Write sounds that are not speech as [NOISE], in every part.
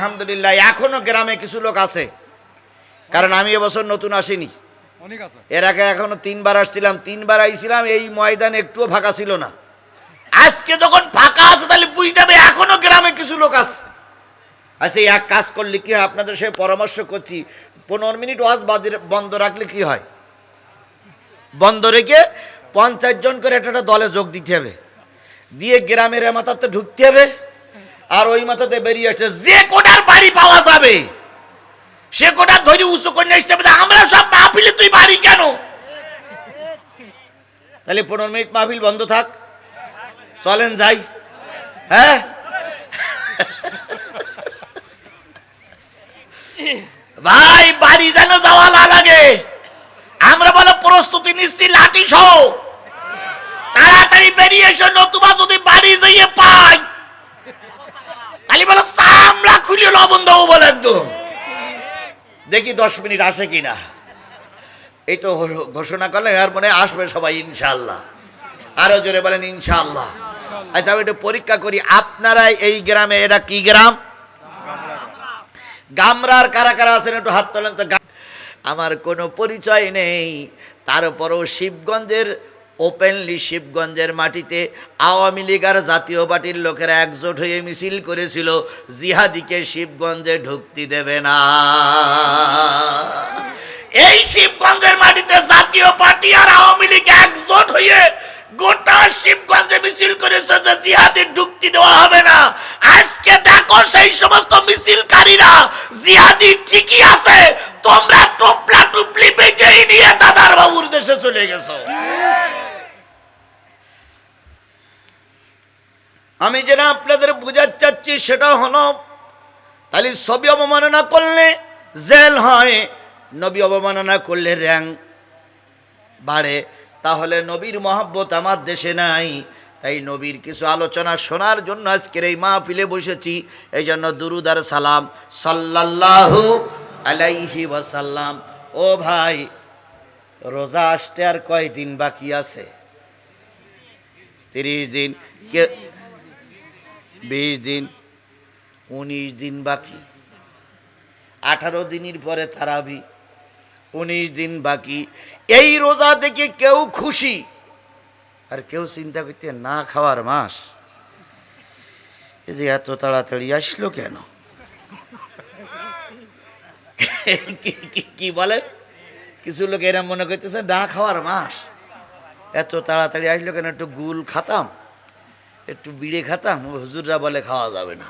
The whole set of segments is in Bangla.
আলহামদুলিল্লাহ এখনও গ্রামে কিছু লোক আছে। কারণ আমি এবছর নতুন আসিনি। এর আগে এখনও তিনবার আসছিলাম তিনবার আইছিলাম এই ময়দান একটুও ফাঁকা ছিল না। আজকে যখন ফাঁকা আছে তাহলে বুঝতে হবে এখনও গ্রামে কিছু লোক আছে। আচ্ছা এক কাজ করলে কি হয়? আপনাদের সঙ্গে পরামর্শ করছি পনেরো মিনিট ওয়াজ বাদ- বন্ধ রাখলে কি হয়? বন্ধ রেখে পঞ্চাশ জন করে একটা দলে যোগ দিতে হবে। দিয়ে গ্রামের মাথাতে ঢুকতে হবে। আর ওই মাথাতে বেরিয়ে আসছে, যে কোটার বাড়ি পাওয়া যাবে, সে কোটার ধরে উঁচু কন্যা হিসেবে আমরা সব মাহফিলে, তুই বাড়ি কেন? তাহলে পনেরো মিনিট মাহফিল বন্ধ থাক। চলেন যাই। হ্যাঁ? ভাই, বাড়ি যেন যাওয়া না লাগে। আমরা বলো, প্রস্তুতি নিচ্ছি, লাঠি সহ। তাড়াতাড়ি বেরিয়ে এসো, নতুবা যদি বাড়ি যাইয়ে পাই তাহলে বলো চামড়া খুলে লবণ দেবো বলে একদম। দেখি দশ মিনিট আসে কিনা। এই তো ঘোষণা করলে আর মনে আসবে সবাই ইনশাল্লাহ আরও জোরে বলেন ইনশাল্লাহ আচ্ছা আমি একটু পরীক্ষা করি আপনারা এই গ্রামে, এটা কি গ্রাম? গামরার কারা কারা আছেন, একটু হাত তোলেন তো আমার কোনো পরিচয় নেই, তারপরও শিবগঞ্জের ওপেনলি শিবগঞ্জের মাটিতে আওয়ামী লীগ আর জাতীয় পার্টির লোকেরা একজোট হয়ে মিছিল করেছিল, জিহাদিকে শিবগঞ্জে ঢুকতে দেবে না। এই শিবগঞ্জের মাটিতে জাতীয় পার্টি আর আওয়ামী লীগ একজোট হয়ে গোটা শিবগঞ্জে মিছিল করেছে যে জিহাদি ঢুকতে দেওয়া হবে না। আজকে দেখো সেই সমস্ত মিছিলকারীরা জিহাদি ঠিকই আছে, তোমরা টুপলা টুপলি বেঁচেই নিয়ে দাদার বাবুর দেশে চলে গেছো। আমি যেটা আপনাদের বোঝাতে চাচ্ছি সেটা হলো, তাহলে ছবি অবমাননা করলে জেল হয়, নবী অবমাননা করলে র্যাঙ্ক বাড়ে। তাহলে নবীর মহব্বত আমার দেশে নাই, তাই নবীর কিছু আলোচনা শোনার জন্য আজকের এই মাহফিলে বসেছি। এই জন্য দুরুদার সালাম সাল্লাল্লাহু আলাইহি ওয়াসাল্লাম। ও ভাই, রোজা আসতে আর কয়দিন বাকি আছে? তিরিশ দিন। কে বিশ দিন, উনিশ দিন বাকি। আঠারো দিনের পরে তারাবি, উনিশ দিন বাকি। এই রোজা দেখে কেউ খুশি? আর কেউ চিন্তা করতে না খাওয়ার মাস? এই যে এত তাড়াতাড়ি আসলো কেন? কি- বলেন কিছু লোক এরা মনে করতেছে না খাওয়ার মাস। এত তাড়াতাড়ি আসলো কেন? একটু গুল খাতাম। একটু বিড়ে খাতাম হুজুররা বলে খাওয়া যাবে না।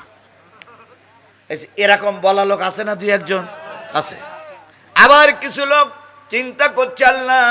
এরকম বলা লোক আছে না দুই একজন? আছে। আবার কিছু লোক চিন্তা করছে, আল্লাহ,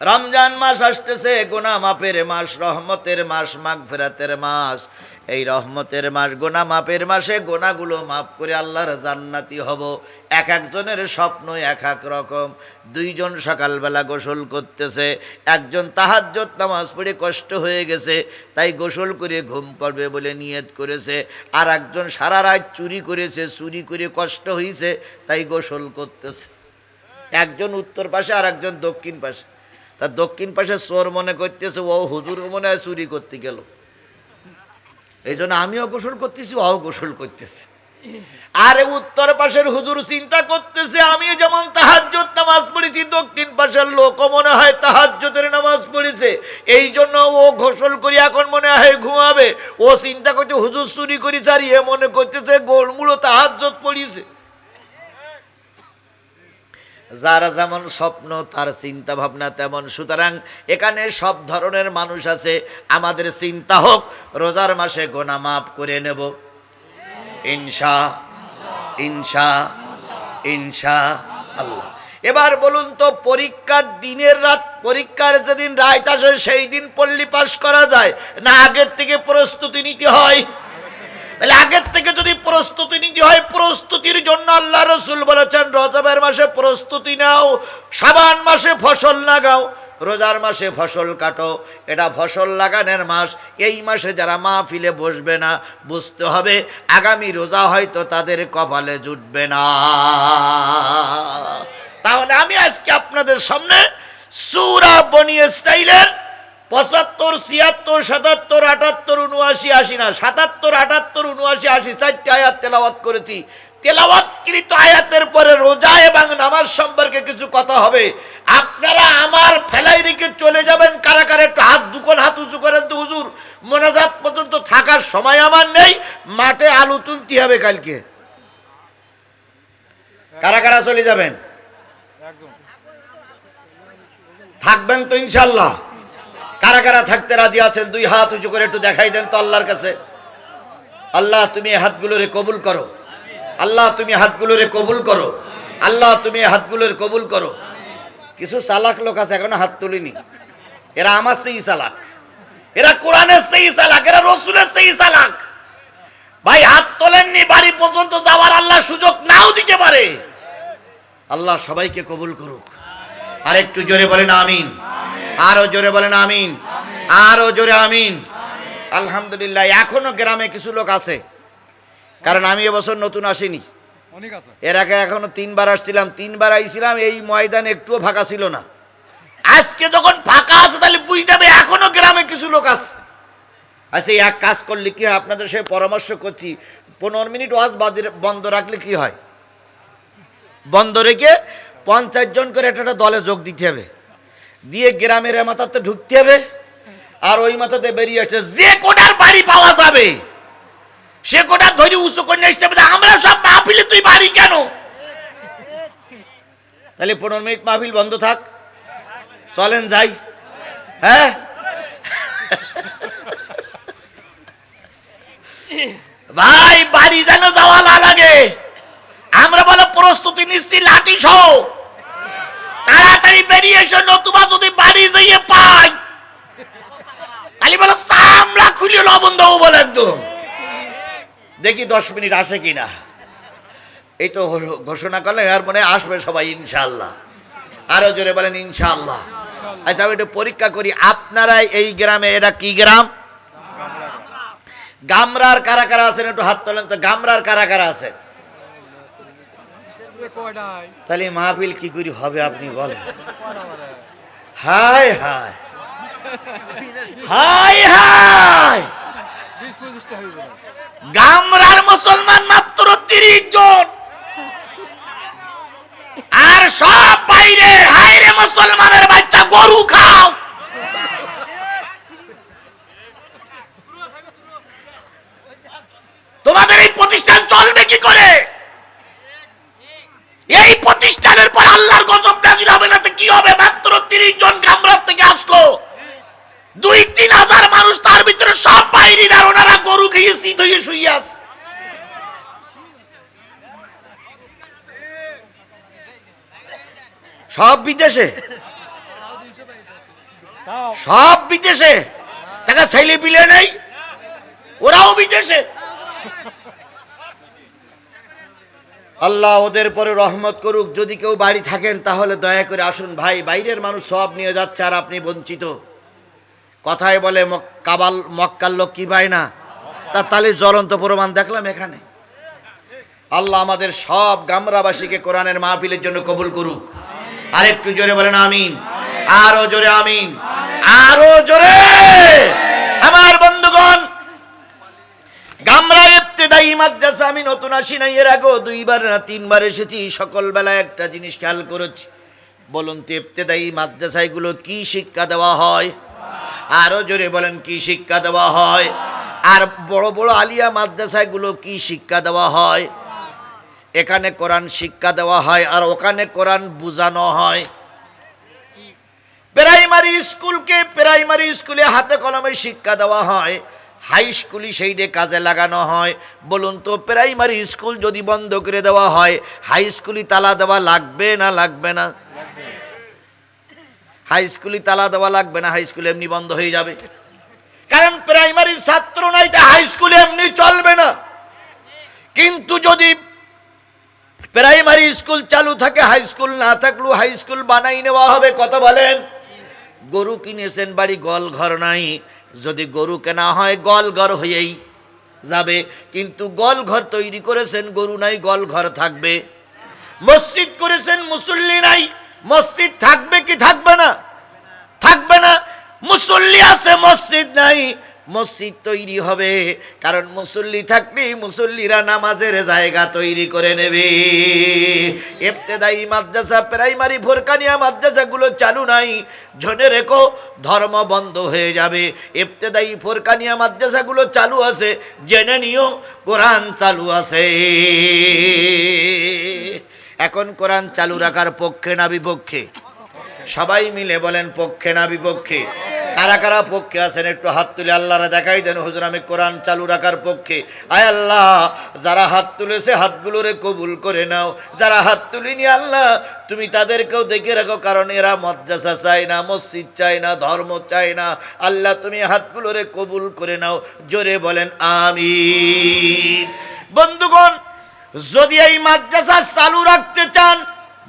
রমজান মাস আসতেছে গোনা মাপের মাস, রহমতের মাস মাঘ ফেরাতের মাস। এই রহমতের মাস, গোনা মাপের মাসে গোনাগুলো মাপ করে আল্লাহর জান্নাতি হব। এক একজনের স্বপ্ন এক এক রকম। দুইজন সকালবেলা গোসল করতেছে, একজন তাহাজ্জত নামাজ পড়ে কষ্ট হয়ে গেছে, তাই গোসল করে ঘুম পড়বে বলে নিয়ত করেছে। আর একজন সারা রাত চুরি করেছে, চুরি করে কষ্ট হয়েছে তাই গোসল করতেছে। একজন উত্তর পাশে আর একজন দক্ষিণ পাশে। তার দক্ষিণ পাশে চোর মনে করতেছে, ও হুজুর মনে হয় চুরি করতে গেল। এই জন্য আমিও গোসল করতেছি, ও গোসল করতেছে। আরে উত্তর পাশের হুজুর চিন্তা করতেছে আমি যেমন তাহাজ্জত নামাজ পড়েছি, দক্ষিণ পাশের লোক মনে হয় তাহাজ্জতের নামাজ পড়েছে। এই জন্য ও গোসল করি, এখন মনে হয় ঘুমাবে। ও চিন্তা করছে, হুজুর চুরি করি, চারিয়ে মনে করতেছে গোলমুড়ো তাহাজ্জত পড়িছে যারা যেমন স্বপ্ন, তার চিন্তা ভাবনা তেমন। সুতরাং এখানে সব ধরনের মানুষ আছে। আমাদের চিন্তা হোক, রোজার মাসে গোনা মাফ করে নেব। ইনশা ইনশা ইনশা আল্লাহ। এবার বলুন তো, পরীক্ষার দিনের রাত, পরীক্ষার যেদিন রাত আসে, সেই দিন পল্লী পাশ করা যায়? না আগের থেকে প্রস্তুতি নিতে হয়? তাহলে আগের থেকে যদি প্রস্তুতি নিতে হয়, প্রস্তুতির জন্য আল্লাহ রসুল বলেছেন, রজবের মাসে প্রস্তুতি নাও, সাবান মাসে ফসল লাগাও, রোজার মাসে ফসল কাটো। এটা ফসল লাগানোর মাস, এই মাসে যারা মাহফিলে বসবে না, বুঝতে হবে আগামী রোজা হয়তো তাদের কপালে জুটবে না। তাহলে আমি আজকে আপনাদের সামনে সুরা বনিয়ে স্টাইলের পঁচাত্তর, ছিয়াত্তর, সাতাত্তর, আটাত্তর উনআশি আশি না সাতাত্তর আটাত্তর উনআশি আশি চারটি আয়াত তেলাওয়াত করেছি। তেলাওয়াতকৃত আয়াতের পরে রোজা এবং নামাজ সম্পর্কে কিছু কথা হবে। আপনারা আমার ফেলাই রেখে চলে যাবেন কারা কারা একটু হাত দুকন হাত উঁচু করেন তো হুজুর। মোনাজাত পর্যন্ত থাকার সময় আমার নেই মাঠে আলু তুলতে হবে কালকে। কারা কারা চলে যাবেন। থাকবেন তো ইনশাল্লাহ কারা কারা থাকতে রাজি আছেন, দুই হাত উঁচু করে একটু দেখাই দেন তো আল্লাহর কাছে। আল্লাহ, তুমি হাতগুলোরে কবুল করো। আল্লাহ, তুমি হাতগুলোরে কবুল করো। আল্লাহ, তুমি হাতগুলোরে কবুল করো। কিছু চালাক লোক আছে, এখনও হাত তুলিনি। এরা আমার সেই চালাক। এরা কোরআনের সেই চালাক, এরা রসুলের সেই চালাক। ভাই, হাত তোলেননি, বাড়ি পর্যন্ত যাওয়ার আল্লাহ সুযোগ নাও দিতে পারে। আল্লাহ সবাইকে কবুল করুক। আর একটু জোরে বলেন, আমিন। আরও জোরে বলেন আমিন। আরও জোরে আমিন। আলহামদুলিল্লাহ এখনও গ্রামে কিছু লোক আছে। কারণ আমি এবছর নতুন আসিনি। এর আগে এখনও তিনবার আসছিলাম তিনবার আইছিলাম এই ময়দান একটুও ফাঁকা ছিল না। আজকে যখন ফাঁকা আছে তাহলে বুঝতে হবে এখনও গ্রামে কিছু লোক আছে। আচ্ছা এক কাজ করলে কি হয়? আপনাদের সাথে পরামর্শ করছি পনেরো মিনিট ওয়াজ বাদ- বন্ধ রাখলে কি হয়? বন্ধ রেখে পঞ্চাশ জন করে একটা একটা দলে যোগ দিতে হবে। দিয়ে গ্রামের মাথাতে ঢুকতে হবে। আর ওই মাথাতে বেরিয়ে আসছে, যে কোটার বাড়ি পাওয়া যাবে, সে কোটার ধরে উঁচু কন্যা হিসেবে আমরা সব মাহফিলে, তুই বাড়ি কেন? তাহলে পনেরো মিনিট মাহফিল বন্ধ থাক। চলেন যাই। হ্যাঁ? ভাই, বাড়ি যেন যাওয়া না লাগে। আমরা বলো প্রস্তুতি নিচ্ছি, লাঠি সহ। বেরিয়ে নতুবা যদি বাড়ি যাইয়ে পাই, তাহলে বলো চামড়া খুলিয়ে লবণ দেবো বলে একদম দেখি দশ মিনিট আসে কিনা। এই তো ঘোষণা করলে আর মনে আসবে সবাই ইনশাল্লাহ আরও জোরে বলেন ইনশাল্লাহ আচ্ছা আমি একটু পরীক্ষা করি আপনারা এই গ্রামে, এটা কি গ্রাম? গামরার কারা কারা আছেন, একটু হাত তোলেন তো, গামরার কারা কারা আছেন? তাহলে মাহফিল কি করি হবে আপনি বলেন? হায় হায়। হায় হায়। গামরার মুসলমান মাত্র তিরিশ জন। আর সব বাইরে হাইরে মুসলমানের বাচ্চা গরু খাও। তোমাদের এই প্রতিষ্ঠান চলবে কি করে? এই প্রতিষ্ঠানের পর আল্লাহর গজব নাজির হবে না কি হবে? মাত্র তিরিশ জন কামরার থেকে আসলো। দুই তিন হাজার মানুষ তার ভিতরে সব বাইরে আর ওনারা গরু খেয়ে শীত হয়ে শুয়ে আছে। সব বিদেশে? সব বিদেশে? টাকা ছেলে পিলে নেই? ওরাও বিদেশে? আল্লাহ ওদের পরে রহমত করুক, যদি কেউ বাড়ি থাকেন, তাহলে দয়া করে আসুন। ভাই, বাইরের মানুষ সব নিয়ে যাচ্ছে আর আপনি বঞ্চিত। কথায় বলে কাবাল, মক্কার লোক কি পায় না? তা তাহলে জ্বলন্ত প্রমাণ দেখলাম এখানে। আল্লাহ আমাদের সব গামরাবাসীকে কোরআনের মাহফিলের জন্য কবুল করুক। আরেকটু জোরে বলেন আমিন। আরও জোরে আমিন। আরও জোরে আমার বন্ধুগণ গামরা ইবতেদাই মাদ্রাসা আমি নতুন আসি নাই, এর আগেও দুইবার না তিনবার এসেছি সকল বেলা একটা জিনিস খেয়াল করেছি। বলুন তো ইবতেদাই মাদ্রাসাগুলো কি শিক্ষা দেওয়া হয়? আরও জোরে বলেন, কি শিক্ষা দেওয়া হয়? আর বড় বড় আলিয়া মাদ্রাসাগুলো কি শিক্ষা দেওয়া হয়? এখানে কোরআন শিক্ষা দেওয়া হয়, আর ওখানে কোরআন বোঝানো হয়। প্রাইমারি স্কুলকে প্রাইমারি স্কুলে হাতে কলমে শিক্ষা দেওয়া হয়। হাই স্কুলই সেইটে কাজে লাগানো হয়। বলুন তো, প্রাইমারি স্কুল যদি বন্ধ করে দেওয়া হয়, হাই স্কুলই তালা দেওয়া লাগবে না লাগবে না? হাই স্কুলই তালা দেওয়া লাগবে না, হাই স্কুল এমনি বন্ধ হয়ে যাবে। কারণ প্রাইমারি ছাত্র নাই তা হাই স্কুলে এমনি চলবে না। কিন্তু যদি প্রাইমারি স্কুল চালু থাকে, হাই স্কুল না থাকলেও হাই স্কুল বানাই নেওয়া হবে, কথা বলেন? গরু কিনেছেন, বাড়ি গল ঘর নাই। যদি গরু কেনা হয়, গল ঘর হয়েই যাবে। কিন্তু গল ঘর তৈরি করেছেন, গরু নাই, গল ঘর থাকবে। মসজিদ করেছেন, মুসল্লি নাই। মসজিদ থাকবে কি থাকবে না? থাকবে না। মুসল্লি আছে, মসজিদ নাই। মসজিদ তৈরি হবে। কারণ মুসল্লি থাকলে মুসল্লিরা নামাজের জায়গা তৈরি করে নেবে। এফতেদাই মাদ্রাসা, প্রাইমারি, ফোরকানিয়া মাদ্রাসাগুলো চালু নাই। জনে রেখো, ধর্ম বন্ধ হয়ে যাবে। এফতেদাই ফোরকানিয়া মাদ্রাসাগুলো চালু আছে, জেনে নিও, কোরআন চালু আছে। এখন কোরআন চালু রাখার পক্ষে না বিপক্ষে? সবাই মিলে বলেন পক্ষে না বিপক্ষে? কারা কারা পক্ষে আছেন, একটু হাত তুলে আল্লাহরা দেখাই দেন, হুজুর, আমি কোরআন চালু রাখার পক্ষে। আয় আল্লাহ, যারা হাত তুলেছে, হাতগুলোরে কবুল করে নাও। যারা হাত তুলিনি আল্লাহ, তুমি তাদেরকেও দেখে রাখো, কারণ এরা মাদ্রাসা চায় না, মসজিদ চায় না, ধর্ম চায় না। আল্লাহ, তুমি হাতগুলোরে কবুল করে নাও। জোরে বলেন, আমিন। বন্ধুগণ, যদি এই মাদ্রাসা চালু রাখতে চান,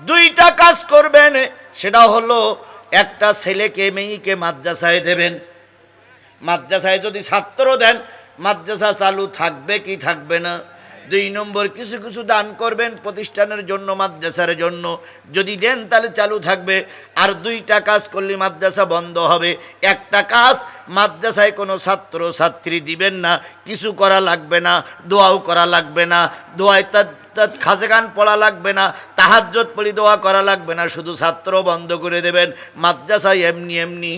দুইটা কাজ করবেন। সেটা হলো একটা ছেলেকে, মেয়েকে মাদ্রাসায় দেবেন। মাদ্রাসায় যদি ছাত্র দেন, মাদ্রাসা চালু থাকবে কি থাকবে না? দুই নম্বর, কিছু কিছু দান করবেন প্রতিষ্ঠানের জন্য, মাদ্রাসার জন্য। যদি দেন, তাহলে চালু থাকবে। আর দুইটা কাজ করলে মাদ্রাসা বন্ধ হবে। একটা কাজ, মাদ্রাসায় কোনো ছাত্র ছাত্রী দিবেন না। কিছু করা লাগবে না, দোয়াও করা লাগবে না। দোয়ায় তার তার খাজে গান পড়া লাগবে না তাহাজ্জত পড়ি দোয়া করা লাগবে না, শুধু ছাত্র বন্ধ করে দেবেন, মাদ্রাসায় এমনি এমনি।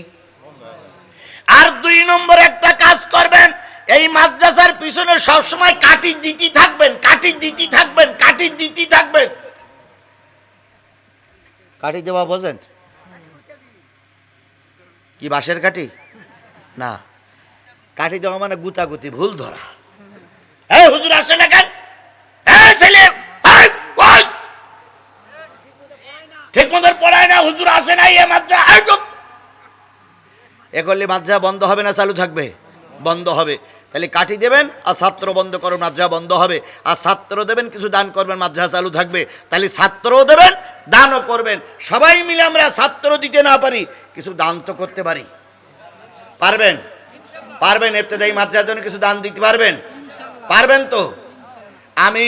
আর দুই নম্বর একটা কাজ করবেন, এই মাদ্রাসার পিছনে সবসময় কাঠি দিতে থাকবেন কাঠি দিতে থাকবেন কাঠি দিতে থাকবেন। কাঠি দেওয়া বোঝেন? কি বাঁশের কাঠি? না। কাঠি দেওয়া মানে গুতাগুতি, ভুল ধরা। হ্যাঁ হুজুর আসে না কেন এই ছেলে এই, ওই! ঠিক মতো পড়ায় না হুজুর আসে না এ মাদ্রাসা। এই, এ করলে মাদ্রাসা বন্ধ হবে না চালু থাকবে? বন্ধ হবে। তাহলে কাঠি দেবেন আর ছাত্র বন্ধ করো মাদ্রাসা বন্ধ হবে। আর ছাত্র দেবেন কিছু দান করবেন মাদ্রাসা চালু থাকবে। তাহলে ছাত্রও দেবেন দানও করবেন। সবাই মিলে আমরা ছাত্র দিতে না পারি কিছু দান তো করতে পারি। পারবেন? পারবেন এফতেদায়ী মাদ্রাসার জন্য কিছু দান দিতে পারবেন? পারবেন তো? আমি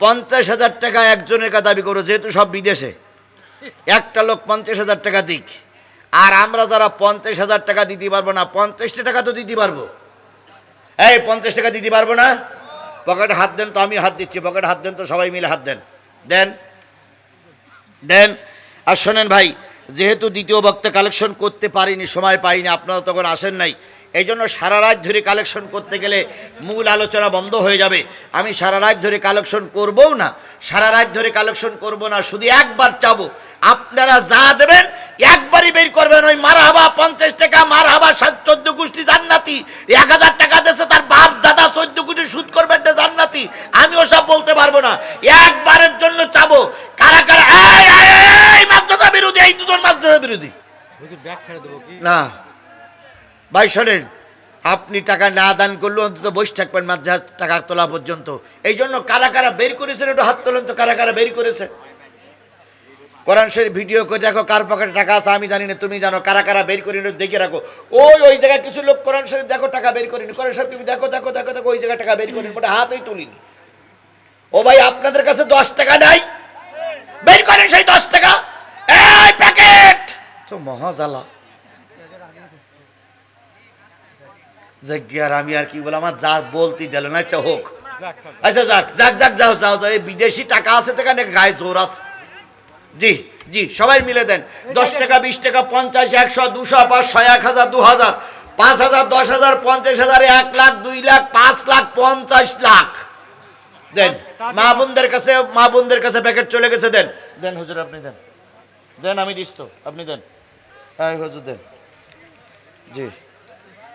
পঞ্চাশ হাজার টাকা একজনের কাছে দাবি করব যেহেতু সব বিদেশে। একটা লোক পঞ্চাশ হাজার টাকা দিক। আর আমরা যারা পঞ্চাশ হাজার টাকা দিতে পারব না, পঞ্চাশটা টাকা তো দিতে পারব। এই পঞ্চাশ টাকা দিতে পারব না? পকেটে হাত দেন তো, আমি হাত দিচ্ছি। পকেটে হাত দেন তো, সবাই মিলে হাত দেন। দেন। দেন। আর শোনেন ভাই, যেহেতু দ্বিতীয় বক্তা কালেকশন করতে পারিনি, সময় পাইনি, আপনারা তখন আসেন নাই। এই জন্য সারা রাত ধরে কালেকশন করতে গেলে মূল আলোচনা বন্ধ হয়ে যাবে। আমি সারা রাত ধরে কালেকশন করবও না সারা রাত ধরে কালেকশন করব না শুধু একবার চাবো। আপনারা যা দেবেন একবারই বের করবেন। ওই মার হাবা পঞ্চাশ টাকা মার হাবা সাত চোদ্দ গোষ্ঠী জান্নাতি। এক হাজার টাকা দেশে তার বাপ দাদা চোদ্দ কোটি সুদ করবেন না জান্নাতি। আমি ওসব বলতে পারব না। একবারের জন্য চাবো। কারা কারা? এই, মাদ্রাসা বিরোধী এই দুজন মাদ্রাসা বিরোধী। না। ভাই, শোনেন, আপনি টাকা না দান করলেও অন্তত বসে থাকবেন মাদ্রাস টাকা তোলা পর্যন্ত। এই জন্য কারা কারা বের করেছেন একটু হাত তোলেন তো, কারা কারা বের করেছে কোরআন শরীফ ভিডিও করে দেখো কার পকেটে টাকা আছে, আমি জানি না, তুমি জানো, কারা কারা বের করে দেখে রাখো। ওই ওই জায়গায় কিছু লোক কোরআন শরীফ দেখো, টাকা বের করিনি। কোরআন শরীফ তুমি দেখো দেখো দেখো দেখো, ওই জায়গায় টাকা বের করিনি ওটা হাতেই তুলিনি। ও ভাই, আপনাদের কাছে দশ টাকা নাই? বের করেন সেই দশ টাকা। এই প্যাকেট! তো মহাজালা। আর আমি আর কি বলে আমার যা বলতে দিল না আচ্ছা হোক। আচ্ছা যাক যাক যাক যাও যাও এই বিদেশি টাকা আছে তো গায়ে জোর আছে। জি জি সবাই মিলে দেন। দশ টাকা বিশ টাকা পঞ্চাশ একশো দুশো পাঁচশো এক হাজার দু হাজার পাঁচ হাজার দশ হাজার পঞ্চাশ হাজার এক লাখ দুই লাখ পাঁচ লাখ পঞ্চাশ লাখ। দেন মা বোনদের কাছে মা বোনদের কাছে প্যাকেট চলে গেছে দেন। দেন হুজুর আপনি দেন। দেন আমি দিস তো আপনি দেন। হ্যাঁ হুজুর দেন। জি।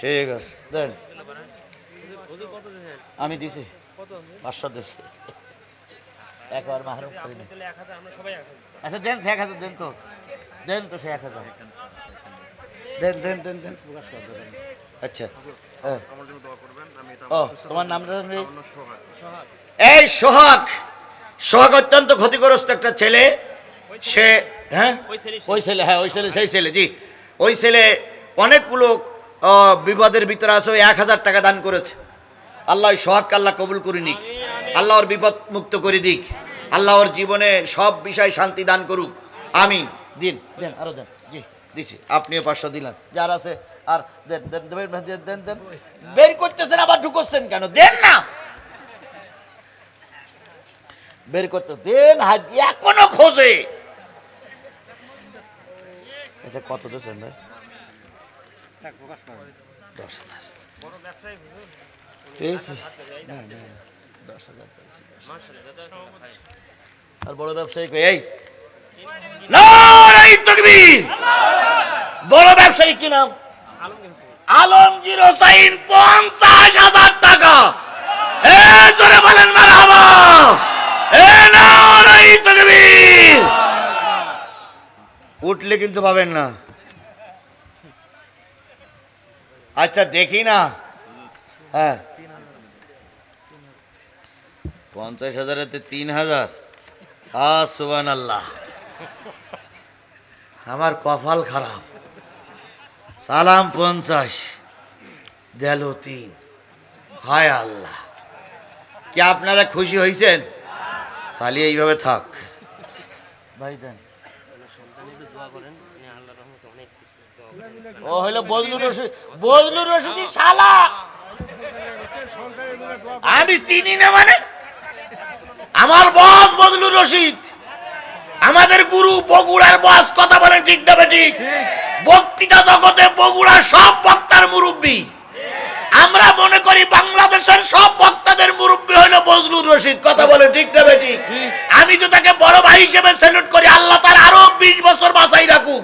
ঠিক আছে, দেন। আমি দিছি। পাঁচশো একবার আচ্ছা দেন এক হাজার, দেন তো। দেন তো সে এক হাজার। দেন দেন দেন দেন। প্রকাশ আচ্ছা হ্যাঁ। ও, তোমার এই সোহাগ। সোহাগ অত্যন্ত ক্ষতিগ্রস্ত একটা ছেলে। সে হ্যাঁ? ওই ছেলে হ্যাঁ ওই ছেলে, সেই ছেলে, জি। ওই ছেলে অনেকগুলো বিপদের ভিতরে আছে, ওই এক হাজার টাকা দান করেছে। আল্লাহ ওই সোহাগকে আল্লাহ কবুল করে নিক। আল্লাহ ওর বিপদ মুক্ত করে দিক। আল্লাহ ওর জীবনে সব বিষয় শান্তি দান করুক। আমিন। দিন, দেন, আরও দেন। জি, দিছি। আপনিও পাঁচশো দিলেন। যার আছে, আর দেন দেন দেন দেন দেন দেন বের করতেছেন, আবার ঢুকোচ্ছেন কেন? দেন না! বের করতে, দেন, হাত এখনও খোঁজে। এটা কত দিয়েছেন ভাই? দশ হাজার। পেয়েছি। না, না, না, দশ হাজার পেয়েছি, আর বড় ব্যবসায়ী কই, এই! বড় ব্যবসায়ী কি নাম? আলমগীর হোসাইন পঞ্চাশ হাজার টাকা। এ জোরে বলেন এ তকবীর! উঠলে কিন্তু পাবেন না। আচ্ছা দেখি না। হ্যাঁ। পঞ্চাশ হাজারেতে তিন হাজার। হা সুবান আল্লাহ আমার কপাল খারাপ। সালাম পঞ্চাশ দেল তিন। হায় আল্লাহ। কি আপনারা খুশি হয়েছেন তাহলে এইভাবে থাক। ভাই দেন। ও হলো বদলু রশিদ বদলু রশিদি শালা। আমি চিনি না মানে? আমার বস বদলু রশিদ। আমাদের গুরু বগুড়ার বস, কথা বলেন ঠিক না ঠিক বক্তৃতা জগতে বগুড়ার সব বক্তার মুরব্বী। আমরা মনে করি বাংলাদেশের সব বক্তাদের মুরব্বী হলো বজলুর রশিদ, কথা বলে ঠিক না বেটি আমি তো তাকে বড় ভাই হিসেবে স্যালুট করি, আল্লাহ তার আরও বিশ বছর বাঁচাই রাখুক।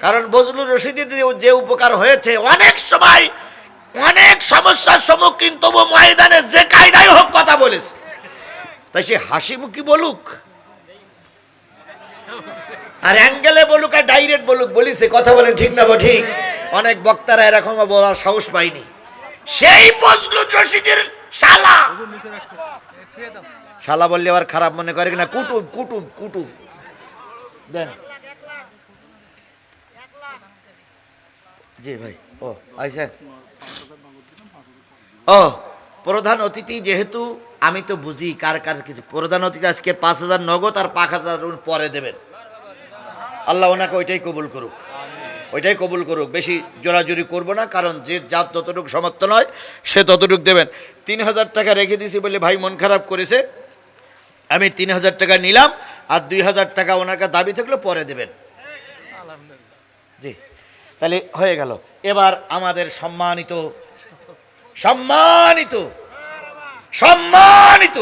কারণ বজলুর রশিদের যে- উপকার হয়েছে, অনেক সময়, অনেক সমস্যার সম্মুখীন, তবু ময়দানে যে কায়দায় হোক কথা বলেছে। তাই সে হাসি মুখী বলুক, আর অ্যাঙ্গেলে বলুক, আর ডাইরেক্ট বলুক, বলিছে, কথা বলেন ঠিক না ঠিক, অনেক বক্তারা এরকম বলার সাহস পায়নি। সেই বজলুর রশিদের শালা। শালা বললে আবার খারাপ মনে করে কিনা? কুটুম কুটুম কুটুম। দেন। জি ভাই। ও, আইসেন। ও, প্রধান অতিথি যেহেতু, আমি তো বুঝি কার কার কিছু প্রধান অতিথি আজকে পাঁচ হাজার নগদ আর পাঁচ হাজার পরে দেবেন। আল্লাহ ওনাকে ওইটাই কবুল করুক। ওইটাই কবুল করুক। বেশি জোরাজুরি করব না, কারণ যে যার যতটুকু সমর্থ নয় সে ততটুকু দেবেন। তিন হাজার টাকা রেখে দিয়েছি বলে ভাই মন খারাপ করেছে। আমি তিন হাজার টাকা নিলাম আর দুই হাজার টাকা ওনার দাবি থাকলে পরে দেবেন। তাহলে হয়ে গেল। এবার আমাদের সম্মানিত সম্মানিত সম্মানিত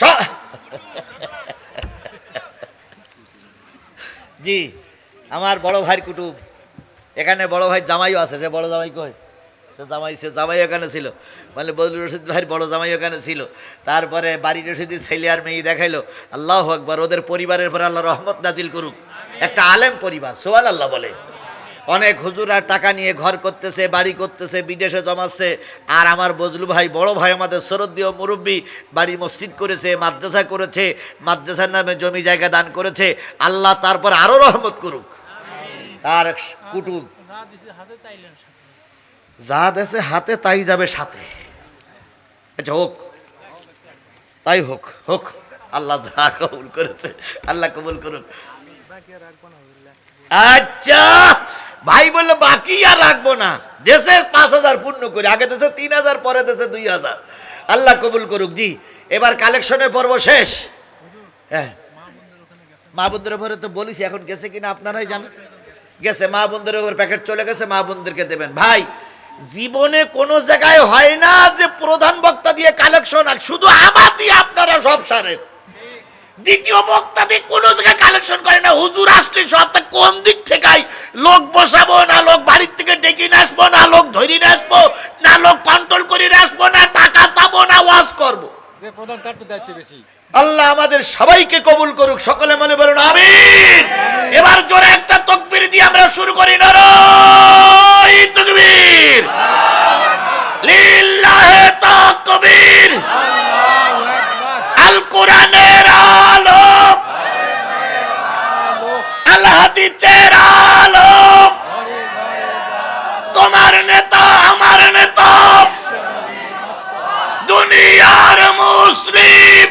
[LAUGHS] জি, আমার বড় ভাইয়ের কুটুম এখানে বড় ভাই জামাইও আছে, সে বড় জামাই কয় সে জামাই সে জামাই ওখানে ছিল। মানে বদলুর রশিদ ভাইয়ের বড় জামাই ওখানে ছিল। তারপরে বাড়ির রশিদের ছেলে আর মেয়ে দেখাইলো। আল্লাহ আকবার, ওদের পরিবারের পর আল্লাহ রহমত নাজিল করুক। একটা আলেম পরিবার সোয়াল আল্লাহ বলে। অনেক হুজুরা টাকা নিয়ে ঘর করতেছে, বাড়ি করতেছে, বিদেশে জমাচ্ছে। আর আমার বজলু ভাই, বড় ভাই আমাদের শরদীয় মুরব্বী, বাড়ি মসজিদ করেছে, মাদ্রাসা করেছে, মাদ্রাসার নামে জমি জায়গা দান করেছে। আল্লাহ তারপর আরও রহমত করুক। তার কুটুম। যা দেশে হাতে, তাই যাবে সাথে। আচ্ছা হোক। তাই হোক হোক। আল্লাহ যা কবুল করেছে, আল্লাহ কবুল করুক। আচ্ছা! ভাই বলল, বাকি আর রাখব না। দেশের পাঁচ হাজার পূর্ণ করি। আগে দেশে তিন হাজার, পরে দেশে দুই হাজার। আল্লাহ কবুল করুক। জি, এবার কালেকশনের পর্ব শেষ। হ্যাঁ। মা বোনদের উপরে তো বলিস এখন গেছে কিনা আপনারাই জানেন? গেছে, মা বোনদের উপর প্যাকেট চলে গেছে, মা বোনদেরকে দেবেন। ভাই, জীবনে কোনো জায়গায় হয় না যে প্রধান বক্তা দিয়ে কালেকশন শুধু আমার দিয়ে আপনারা সব সারেন। দ্বিতীয় বক্তা দিয়ে কোনো জায়গায় কালেকশন করে না। হুজুর আসলে সব তা কোন দিক থেকে লোক বসাবো না লোক বাড়ির থেকে ডেকে নিয়ে আসব না লোক ধরে নিয়ে আসব না লোক কন্ট্রোল করে নিয়ে আসব না টাকা চাবো না ওয়াজ করব। আল্লাহ আমাদের সবাইকে কবুল করুক সকলে মনে বলুন আমিন। এবার জোরে একটা তকবীর দিয়ে আমরা শুরু করি নারাই তকবীর লিল্লাহে তাকবীর আল কোরআনের আলো। আল হাদিসের আলো। তোমার নেতা আমার নেতা। দুনিয়ার মুসলিম।